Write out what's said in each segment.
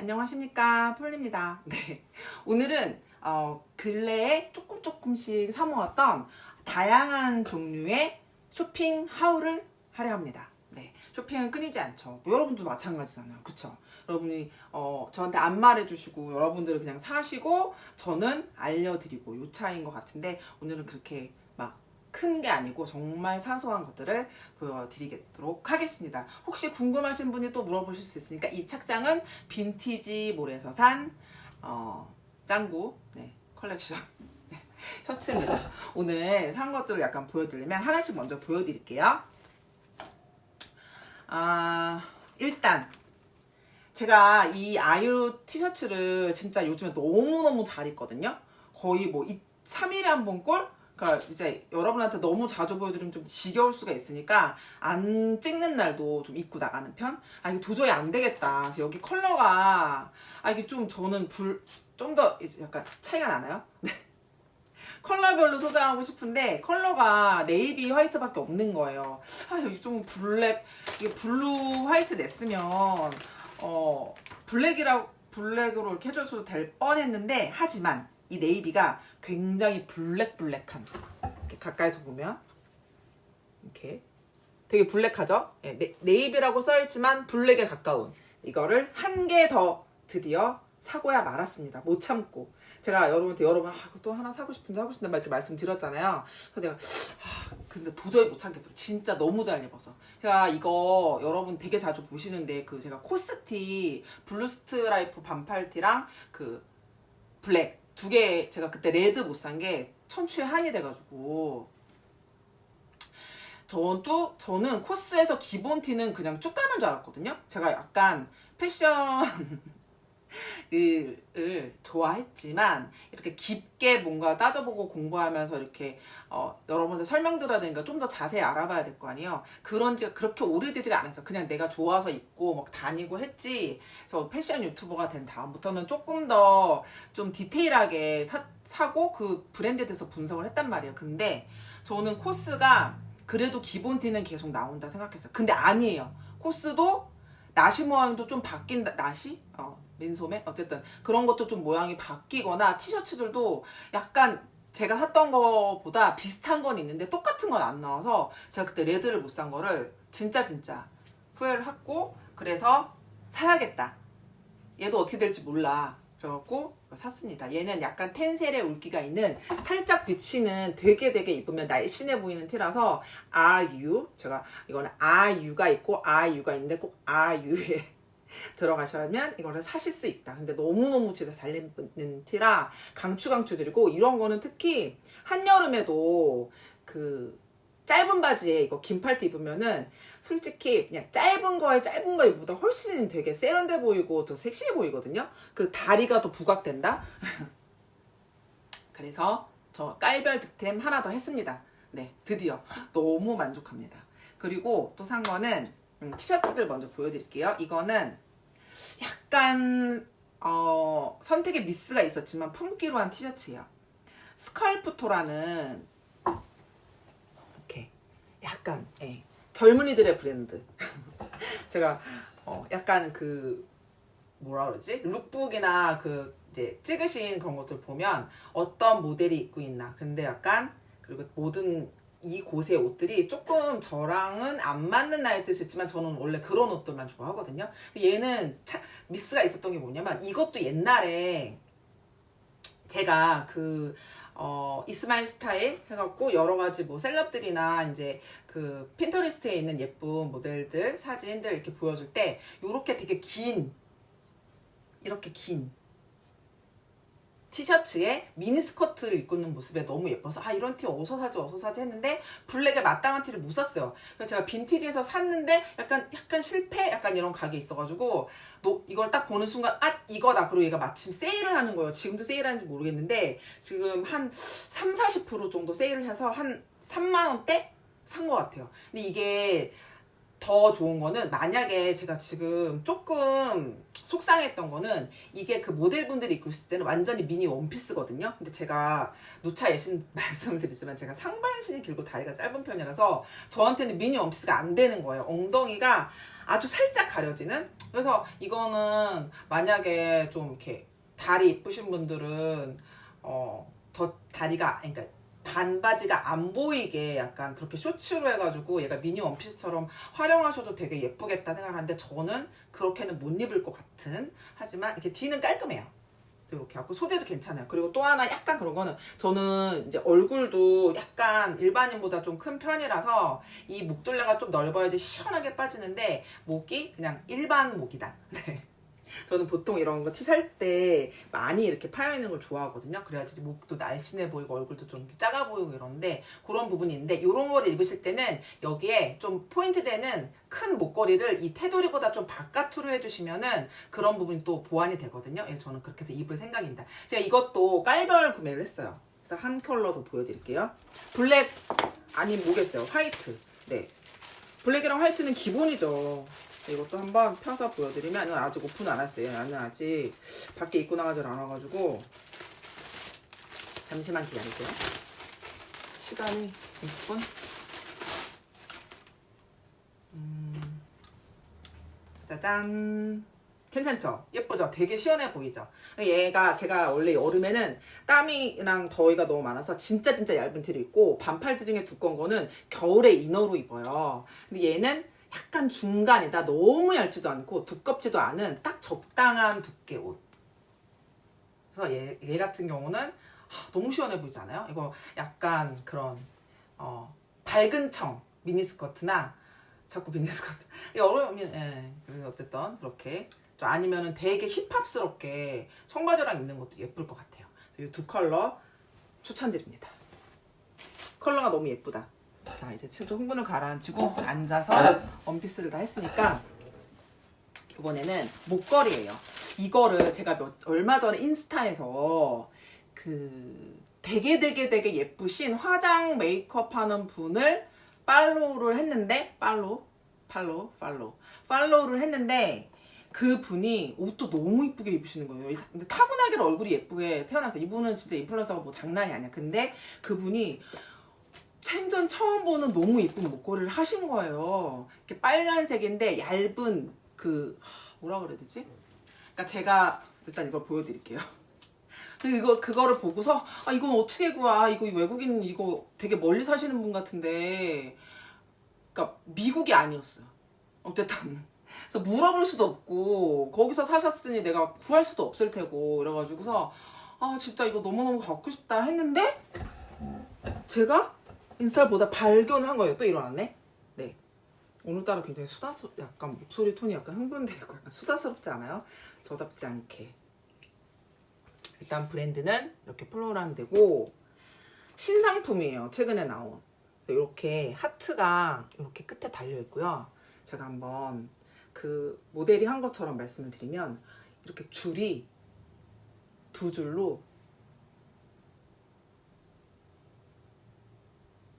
안녕하십니까 폴리입니다. 네, 오늘은 어, 근래에 조금 조금씩 사모았던 다양한 종류의 쇼핑 하울을 하려 합니다. 네, 쇼핑은 끊이지 않죠. 뭐 여러분도 마찬가지잖아요, 그렇죠? 여러분이 어, 저한테 안 말해주시고 여러분들은 그냥 사시고 저는 알려드리고 요 차이인 것 같은데 오늘은 그렇게 막 큰 게 아니고 정말 사소한 것들을 보여드리도록 하겠습니다. 혹시 궁금하신 분이 또 물어보실 수 있으니까 이 착장은 빈티지 몰에서 산 어, 짱구 네, 컬렉션 네, 셔츠입니다. 오늘 산 것들을 약간 보여드리면 하나씩 먼저 보여드릴게요. 아 일단 제가 이 아유 티셔츠를 진짜 요즘에 너무너무 잘 입거든요. 거의 뭐 3일에 한 번 꼴? 그러니까 이제 여러분한테 너무 자주 보여드리면 좀 지겨울 수가 있으니까 안 찍는 날도 좀 입고 나가는 편? 아 이게 도저히 안 되겠다. 여기 컬러가 아 이게 좀 저는 불 좀 더 약간 차이가 나나요? 네. 컬러별로 소장하고 싶은데 컬러가 네이비 화이트밖에 없는 거예요. 아 여기 좀 블랙 이게 블루 화이트 냈으면 어 블랙이라고 블랙으로 이렇게 해줘도 될 뻔했는데 하지만 이 네이비가 굉장히 블랙블랙한 이렇게 가까이서 보면 이렇게 되게 블랙하죠? 네, 네, 네이비라고 써있지만 블랙에 가까운 이거를 한 개 더 드디어 사고야 말았습니다. 못 참고 제가 여러분한테 여러분 아, 또 하나 사고 싶은데 하고 싶은데 막 이렇게 말씀드렸잖아요. 그래서 내가 아, 근데 도저히 못 참겠더라고요. 진짜 너무 잘 입어서. 제가 이거 여러분 되게 자주 보시는데 그 제가 코스티 블루 스트라이프 반팔티랑 그 블랙 두 개 제가 그때 레드 못 산 게 천추의 한이 돼가지고 저도 저는 코스에서 기본 티는 그냥 쭉 가는 줄 알았거든요. 제가 약간 패션 을 좋아했지만 이렇게 깊게 뭔가 따져보고 공부하면서 이렇게 어, 여러분들 되니까 좀더 자세히 알아봐야 될 거 아니에요. 그런 지가 그렇게 오래되지가 않았어. 그냥 내가 좋아서 입고 막 다니고 했지. 저 패션 유튜버가 된 다음부터는 조금 더 좀 디테일하게 사, 사고 그 브랜드에 대해서 분석을 했단 말이에요. 근데 저는 코스가 그래도 기본 티는 계속 나온다 생각했어요. 근데 아니에요. 코스도 나시 모양도 좀 바뀐다. 나시? 어, 맨소매? 어쨌든 그런 것도 좀 모양이 바뀌거나 티셔츠들도 약간 제가 샀던 거보다 비슷한 건 있는데 똑같은 건 안 나와서 제가 그때 레드를 못 산 거를 진짜 진짜 후회를 했고 그래서 사야겠다. 얘도 어떻게 될지 몰라. 그래갖고 샀습니다. 얘는 약간 텐셀의 울기가 있는 살짝 비치는 되게 되게 이쁘면 날씬해 보이는 티라서 RU 제가 이거는 RU가 있고 RU가 있는데 꼭 RU에 들어가시면 이거를 사실 수 있다. 근데 너무너무 진짜 잘 입는 티라 강추 강추 드리고 이런 거는 특히 한여름에도 그 짧은 바지에 이거 긴 팔티 입으면은 솔직히 그냥 짧은 거에 짧은 거 입보다 훨씬 되게 세련돼 보이고 더 섹시해 보이거든요. 그 다리가 더 부각된다. 그래서 저 깔별 득템 하나 더 했습니다. 네, 드디어 너무 만족합니다. 그리고 또 산 거는 음, 티셔츠들 먼저 보여드릴게요. 이거는 약간 어, 선택에 미스가 있었지만 품기로 한 티셔츠예요. 스컬프토라는 약간 예, 젊은이들의 브랜드. 제가 어, 약간 그 뭐라 그러지? 룩북이나 그 이제 찍으신 그런 것들 보면 어떤 모델이 입고 있나. 근데 약간 그리고 모든 이 곳의 옷들이 조금 저랑은 안 맞는 나이일 수 있지만 저는 원래 그런 옷들만 좋아하거든요. 얘는 차, 미스가 있었던 게 뭐냐면 이것도 옛날에 제가 그 어, 이스마일 스타일 해갖고 여러 가지 뭐 셀럽들이나 이제 그 핀터리스트에 있는 예쁜 모델들 사진들 이렇게 보여줄 때 요렇게 되게 긴 이렇게 긴 티셔츠에 미니스커트를 입고 있는 모습에 너무 예뻐서 아 이런 티 어디서 사지 어디서 사지 했는데 블랙에 마땅한 티를 못 샀어요. 그래서 제가 빈티지에서 샀는데 약간 약간 실패 약간 이런 가게 있어가지고 너 이걸 딱 보는 순간 아 이거다 그리고 얘가 마침 세일을 하는 거예요. 지금도 세일하는지 모르겠는데 지금 한 3, 40% 정도 세일을 해서 한 3만 원대 산 것 같아요. 근데 이게 더 좋은 거는 만약에 제가 지금 조금 속상했던 거는 이게 그 모델분들이 입고 있을 때는 완전히 미니 원피스거든요. 근데 제가 누차 예신 말씀드리지만 제가 상반신이 길고 다리가 짧은 편이라서 저한테는 미니 원피스가 안 되는 거예요. 엉덩이가 아주 살짝 가려지는 그래서 이거는 만약에 좀 이렇게 다리 이쁘신 분들은 어 더 다리가 그러니까 반바지가 안 보이게 약간 그렇게 쇼츠로 해가지고 얘가 미니 원피스처럼 활용하셔도 되게 예쁘겠다 생각하는데 저는 그렇게는 못 입을 것 같은 하지만 이렇게 뒤는 깔끔해요. 이렇게 하고 소재도 괜찮아요. 그리고 또 하나 약간 그런 거는 저는 이제 얼굴도 약간 일반인보다 좀 큰 편이라서 이 목둘레가 좀 넓어야지 시원하게 빠지는데 목이 그냥 일반 목이다. 네. 저는 보통 이런 거 티 살 때 많이 이렇게 파여 있는 걸 좋아하거든요. 그래야지 목도 날씬해 보이고 얼굴도 좀 작아 보이고 이런데 그런 부분이 있는데 이런 걸 입으실 때는 여기에 좀 포인트 되는 큰 목걸이를 이 테두리보다 좀 바깥으로 해주시면은 그런 부분이 또 보완이 되거든요. 예, 저는 그렇게 해서 입을 생각입니다. 제가 이것도 깔별 구매를 했어요. 그래서 한 컬러 더 보여드릴게요. 블랙 아니 뭐겠어요. 화이트. 네. 블랙이랑 화이트는 기본이죠. 이것도 한번 펴서 보여드리면 이건 아직 오픈 안 했어요. 나는 아직 밖에 입고 나가질 않아가지고 잠시만 기다리세요. 시간이 6분. 음, 짜잔. 괜찮죠? 예쁘죠? 되게 시원해 보이죠? 얘가 제가 원래 여름에는 땀이랑 더위가 너무 많아서 진짜 진짜 얇은 티를 입고 반팔 중에 두꺼운 거는 겨울에 이너로 입어요. 근데 얘는 약간 중간이다. 너무 얇지도 않고 두껍지도 않은 딱 적당한 두께 옷. 그래서 얘, 얘 같은 경우는 하, 너무 시원해 보이지 않아요? 이거 약간 그런 어, 밝은 청 미니스커트나 자꾸 미니스커트 여름이면 예, 그래서 어쨌든 그렇게 좀 아니면은 되게 힙합스럽게 청바지랑 입는 것도 예쁠 것 같아요. 이 두 컬러 추천드립니다. 컬러가 너무 예쁘다. 자 이제 치도 흥분을 가라앉히고 앉아서 원피스를 다 했으니까 이번에는 목걸이에요. 이거를 제가 몇, 얼마 전에 인스타에서 그 되게 되게 되게 예쁘신 화장 메이크업 하는 분을 팔로우를 했는데 팔로우 팔로우 팔로우 팔로우를 했는데 그 분이 옷도 너무 이쁘게 입으시는 거예요. 근데 타고나게 얼굴이 예쁘게 태어나서 이분은 진짜 인플루언서가 뭐 장난이 아니야. 근데 그분이 생전 처음 보는 너무 이쁜 목걸이를 하신 거예요. 이렇게 빨간색인데 얇은 그 하, 뭐라 그래야 되지? 그러니까 제가 일단 이걸 보여드릴게요. 이거 그거를 보고서 아 이건 어떻게 구하? 이거 외국인 이거 되게 멀리 사시는 분 같은데, 그러니까 미국이 아니었어요. 어쨌든 그래서 물어볼 수도 없고 거기서 사셨으니 내가 구할 수도 없을 테고 이래가지고서 아 진짜 이거 너무너무 갖고 싶다 했는데 제가 인스타를 보다 발견한 거예요. 또 일어났네. 네. 오늘따라 굉장히 수다스 약간 목소리 톤이 약간 흥분되고 약간 수다스럽지 않아요? 저답지 않게. 일단 브랜드는 이렇게 플로랑 되고 신상품이에요. 최근에 나온. 이렇게 하트가 이렇게 끝에 달려 있고요. 제가 한번 그 모델이 한 것처럼 말씀을 드리면 이렇게 줄이 두 줄로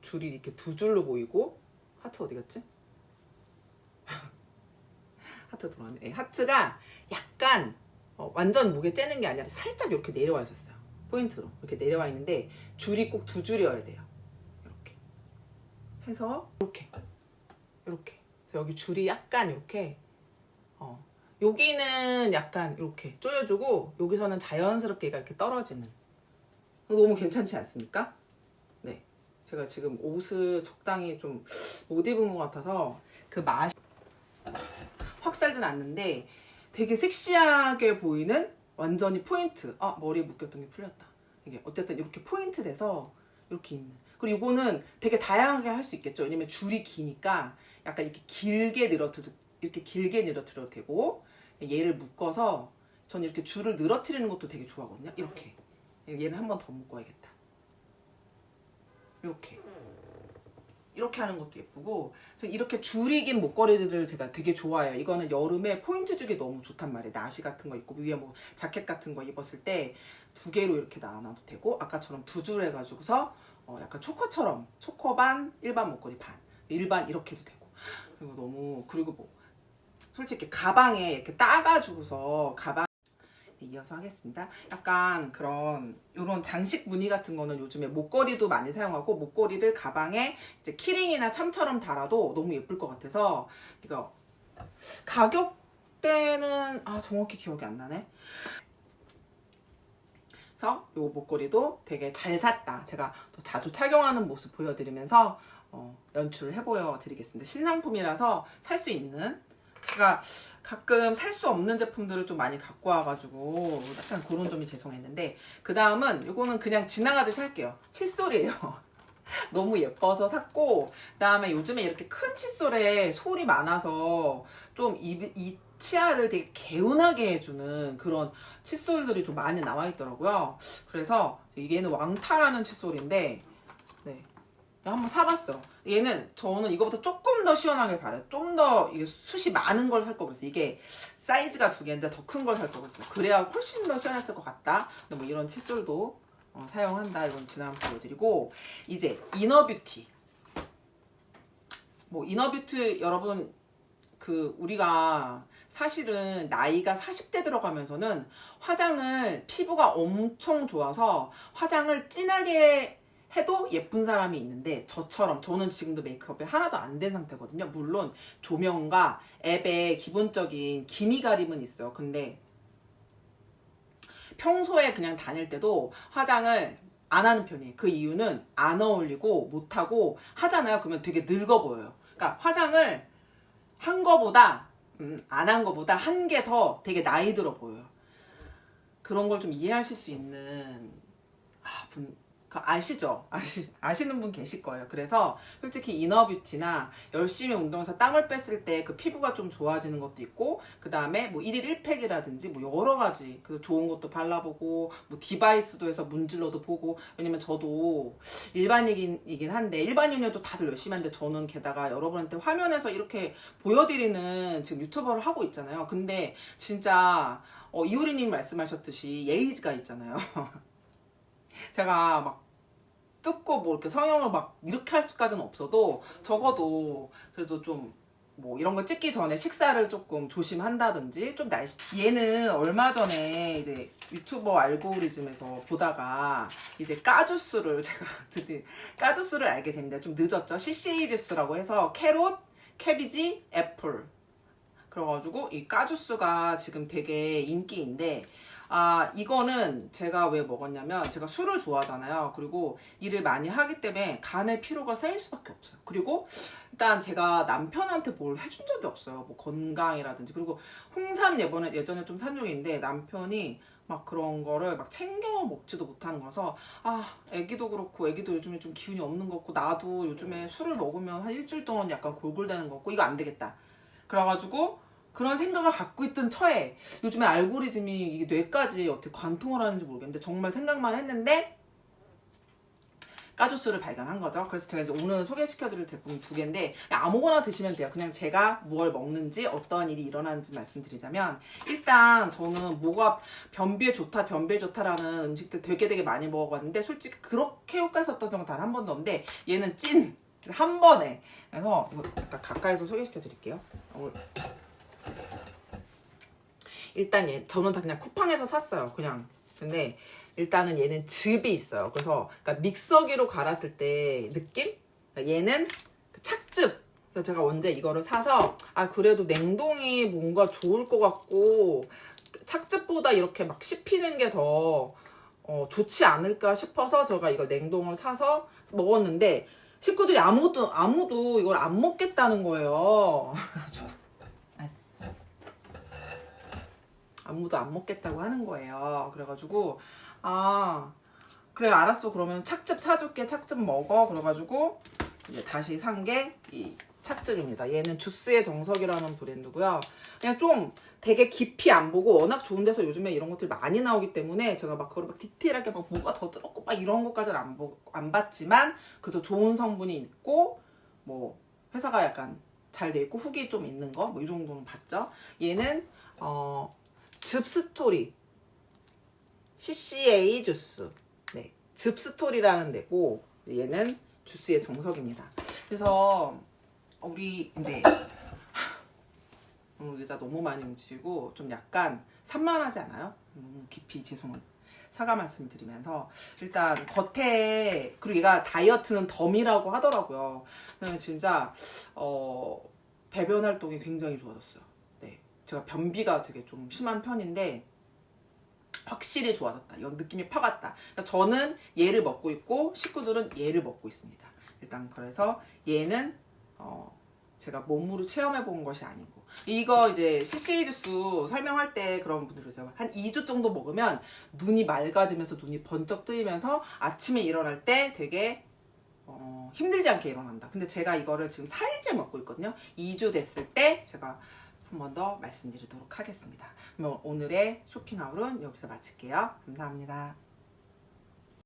줄이 이렇게 두 줄로 보이고 하트 어디 갔지? 하트 돌아왔네. 예, 하트가 약간 어, 완전 목에 째는 게 아니라 살짝 이렇게 내려와 있었어요. 포인트로 이렇게 내려와 있는데 줄이 꼭 두 줄이어야 돼요. 이렇게 해서 이렇게 이렇게 그래서 여기 줄이 약간 이렇게 어 여기는 약간 이렇게 조여주고 여기서는 자연스럽게 이렇게 떨어지는 너무 괜찮지 않습니까? 네 제가 지금 옷을 적당히 좀 못 입은 것 같아서 그 맛이 확 살진 않는데 되게 섹시하게 보이는 완전히 포인트. 아 머리에 묶였던 게 풀렸다. 이게 어쨌든 이렇게 포인트 돼서 이렇게 있는. 그리고 이거는 되게 다양하게 할 수 있겠죠. 왜냐면 줄이 기니까 약간 이렇게 길게 늘어뜨려 이렇게 길게 늘어뜨려도 되고 얘를 묶어서 전 이렇게 줄을 늘어뜨리는 것도 되게 좋아하거든요. 이렇게 얘는 한 번 더 묶어야겠다. 이렇게 이렇게 하는 것도 예쁘고 그래서 이렇게 줄이 긴 목걸이들을 제가 되게 좋아해요. 이거는 여름에 포인트 주기 너무 좋단 말이에요. 나시 같은 거 입고 위에 뭐 자켓 같은 거 입었을 때 두 개로 이렇게 나눠도 되고 아까처럼 두 줄 해가지고서 어 약간 초코처럼 초코 반 일반 목걸이 반 일반 이렇게 해도 되고 그리고 너무 그리고 뭐 솔직히 가방에 이렇게 따가지고서 가방 네, 이어서 하겠습니다. 약간 그런 이런 장식 무늬 같은 거는 요즘에 목걸이도 많이 사용하고 목걸이를 가방에 이제 키링이나 참처럼 달아도 너무 예쁠 것 같아서 이거 가격대는 아 정확히 기억이 안 나네. 그래서 요 목걸이도 되게 잘 샀다. 제가 또 자주 착용하는 모습 보여드리면서 어, 연출을 해보여 드리겠습니다. 신상품이라서 살 수 있는 제가 가끔 살 수 없는 제품들을 좀 많이 갖고 와가지고 약간 그런 점이 죄송했는데 그 다음은 요거는 그냥 지나가듯이 할게요. 칫솔이에요. 너무 예뻐서 샀고 그 다음에 요즘에 이렇게 큰 칫솔에 솔이 많아서 좀이 치아를 되게 개운하게 해주는 그런 칫솔들이 좀 많이 나와 있더라고요. 그래서 얘는 왕타라는 칫솔인데 네. 한번 사봤어. 얘는 저는 이거보다 조금 더 시원하게 바래. 좀더 이게 숱이 많은 걸 살 거 그랬어. 이게 사이즈가 두 개인데 더 큰 걸 살 거 그랬어. 그래야 훨씬 더 시원했을 것 같다. 뭐 이런 칫솔도 어, 사용한다. 이건 지난 보여드리고 이제 이너뷰티. 뭐 이너뷰티 여러분 그 우리가 사실은 나이가 40대 들어가면서는 화장을 피부가 엄청 좋아서 화장을 진하게 해도 예쁜 사람이 있는데 저처럼 저는 지금도 메이크업이 하나도 안 된 상태거든요. 물론 조명과 앱의 기본적인 기미 가림은 있어요. 근데 평소에 그냥 다닐 때도 화장을 안 하는 편이에요. 그 이유는 안 어울리고 못하고 하잖아요. 그러면 되게 늙어 보여요. 그러니까 화장을 한 거보다 음, 안한 거보다 한게더 되게 나이 들어 보여요. 그런 걸 좀 이해하실 수 있는 아, 분그 아시죠? 아시, 아시는 분 계실 거예요. 그래서 솔직히 이너뷰티나 열심히 운동해서 땀을 뺐을 때 그 피부가 좀 좋아지는 것도 있고 그 다음에 뭐 1일 1팩이라든지 뭐 여러 가지 그 좋은 것도 발라보고 뭐 디바이스도 해서 문질러도 보고 왜냐면 저도 일반인이긴 한데 일반인이어도 다들 열심히 하는데 저는 게다가 여러분한테 화면에서 이렇게 보여드리는 지금 유튜버를 하고 있잖아요. 근데 진짜 어, 이효리님 말씀하셨듯이 예의가 있잖아요. 제가 막 뜯고 뭐 이렇게 성형을 막 이렇게 할 수까지는 없어도 적어도 그래도 좀 뭐 이런 걸 찍기 전에 식사를 조금 조심한다든지 좀 날씨 얘는 얼마 전에 이제 유튜버 알고리즘에서 보다가 이제 까주스를 제가 드디어 까주스를 알게 됐는데 좀 늦었죠. CCA 주스라고 해서 캐롯, 캐비지, 애플. 그래가지고 이 까주스가 지금 되게 인기인데 아 이거는 제가 왜 먹었냐면 제가 술을 좋아하잖아요. 그리고 일을 많이 하기 때문에 간에 피로가 쌓일 수밖에 없어요. 그리고 일단 제가 남편한테 뭘 해준 적이 없어요. 뭐 건강이라든지. 그리고 홍삼 예전에 예전에 좀 산 적이 있는데 남편이 막 그런 거를 막 챙겨 먹지도 못하는 거라서 아 애기도 그렇고 애기도 요즘에 좀 기운이 없는 것 같고 나도 요즘에 술을 먹으면 한 일주일 동안 약간 골골대는 것 같고 이거 안 되겠다. 그래가지고 그런 생각을 갖고 있던 처에 요즘에 알고리즘이 이게 뇌까지 어떻게 관통을 하는지 모르겠는데 정말 생각만 했는데 까주스를 발견한 거죠. 그래서 제가 이제 오늘 소개시켜드릴 제품이 두 개인데 아무거나 드시면 돼요. 그냥 제가 무엇 먹는지 어떠한 일이 일어나는지 말씀드리자면 일단 저는 뭐가 변비에 좋다, 변비에 좋다라는 음식들 되게 되게 많이 먹어봤는데 솔직히 그렇게 효과 있었던 적은 단 한 번도 없는데 얘는 찐! 한 번에 그래서 약간 가까이서 소개시켜드릴게요. 어, 일단 얘 저는 다 그냥 쿠팡에서 샀어요. 그냥 근데 일단은 얘는 즙이 있어요. 그래서 그러니까 믹서기로 갈았을 때 느낌? 그러니까 얘는 그 착즙. 그래서 제가 언제 이거를 사서 아 그래도 냉동이 뭔가 좋을 것 같고 착즙보다 이렇게 막 씹히는 게더 어, 좋지 않을까 싶어서 제가 이걸 냉동을 사서 먹었는데 식구들이 아무도 아무도 이걸 안 먹겠다는 거예요. 그래가지고 아무도 안 먹겠다고 하는 거예요. 그래가지고 아 그래 알았어 그러면 착즙 사줄게 착즙 먹어 그래가지고 이제 다시 산 게 이 착즙입니다. 얘는 주스의 정석이라는 브랜드고요. 그냥 좀 되게 깊이 안 보고 워낙 좋은 데서 요즘에 이런 것들이 많이 나오기 때문에 제가 막 그걸 막 디테일하게 막 뭐가 더 들었고 막 이런 것까지는 안, 보, 안 봤지만 그래도 좋은 성분이 있고 뭐 회사가 약간 잘 돼 있고 후기 좀 있는 거 뭐 이 정도는 봤죠. 얘는 어 즙스토리 CCA 주스 네 즙스토리라는 데고 얘는 주스의 정석입니다 그래서 우리 이제 오늘 의자 너무 많이 움직이고 좀 약간 산만하지 않아요? 너무 깊이 죄송합니다 사과 말씀 드리면서 일단 겉에 그리고 얘가 다이어트는 덤이라고 하더라고요. 진짜 어 배변 활동이 굉장히 좋아졌어요. 제가 변비가 되게 좀 심한 편인데 확실히 좋아졌다. 이건 느낌이 팍 왔다. 그러니까 저는 얘를 먹고 있고 식구들은 얘를 먹고 있습니다. 일단 그래서 얘는 어 제가 몸으로 체험해 본 것이 아니고 이거 이제 CC 주스 설명할 때 그런 분들 그러죠. 한 2주 정도 먹으면 눈이 맑아지면서 눈이 번쩍 뜨이면서 아침에 일어날 때 되게 어, 힘들지 않게 일어난다. 근데 제가 이거를 지금 4일째 먹고 있거든요. 2주 됐을 때 제가 한 번 더 말씀드리도록 하겠습니다. 그럼 오늘의 쇼핑아울은 여기서 마칠게요. 감사합니다.